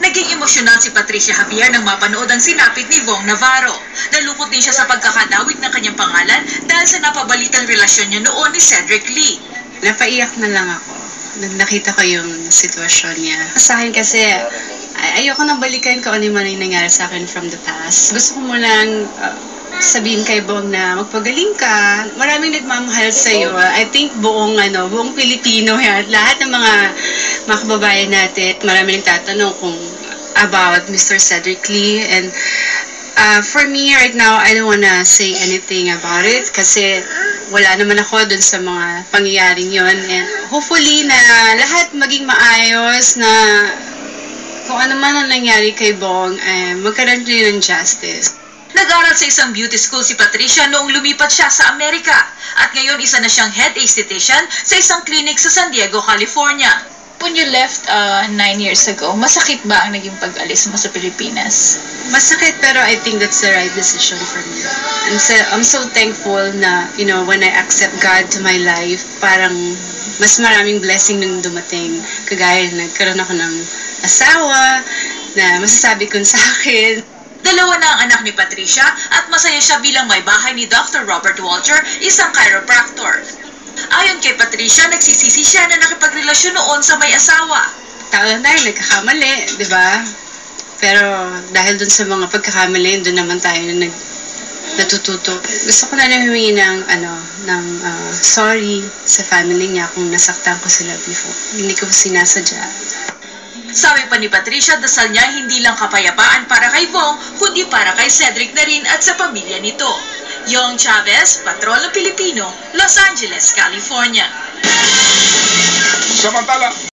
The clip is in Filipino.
Naging emosyonal si Patricia Javier nang mapanood ang sinapit ni Vong Navarro. Nalungkot din siya sa pagkakadawit ng kanyang pangalan dahil sa napabalitang relasyon niya noon ni Cedric Lee. Napaiyak na lang ako. Nag nakita ko yung sitwasyon niya. Sa akin kasi, ay- ayoko nang balikan ko ano man yung nangyari sa akin from the past. Gusto ko munang uh, sabihin kay Bong na magpagaling ka. Maraming nagmamahal sa iyo. I think buong ano, buong Pilipino yan. Lahat ng mga mga kababayan natin, maraming nagtatanong kung about Mr. Cedric Lee and Uh, for me right now, I don't wanna say anything about it kasi wala naman ako dun sa mga pangyayaring yon and hopefully na lahat maging maayos na kung ano man ang nangyari kay Bong, eh, magkaroon din ng justice. Nag-aral sa isang beauty school si Patricia noong lumipat siya sa Amerika at ngayon isa na siyang head esthetician sa isang clinic sa San Diego, California. When you left uh, nine years ago, masakit ba ang naging pag-alis mo sa Pilipinas? Masakit pero I think that's the right decision for me. I'm so, I'm so thankful na, you know, when I accept God to my life, parang mas maraming blessing nung dumating. Kagaya na nagkaroon ako ng asawa, na masasabi ko sa akin, Dalawa na ang anak ni Patricia at masaya siya bilang may bahay ni Dr. Robert Walter, isang chiropractor. Kay Patricia, nagsisisi siya na nakipagrelasyon noon sa may asawa. tao tayo, nagkakamali, di ba? Pero dahil dun sa mga pagkakamali, dun naman tayo na nag, natututo. Gusto ko na lang humingi ng, ano, ng ah, sorry sa family niya kung nasaktan ko sila before. Hindi ko sinasadya. Sabi pa ni Patricia, dasal niya hindi lang kapayapaan para kay Bong, kundi para kay Cedric na rin at sa pamilya nito. Yong Chavez, Patrol ng Pilipino, Los Angeles, California. Samantala,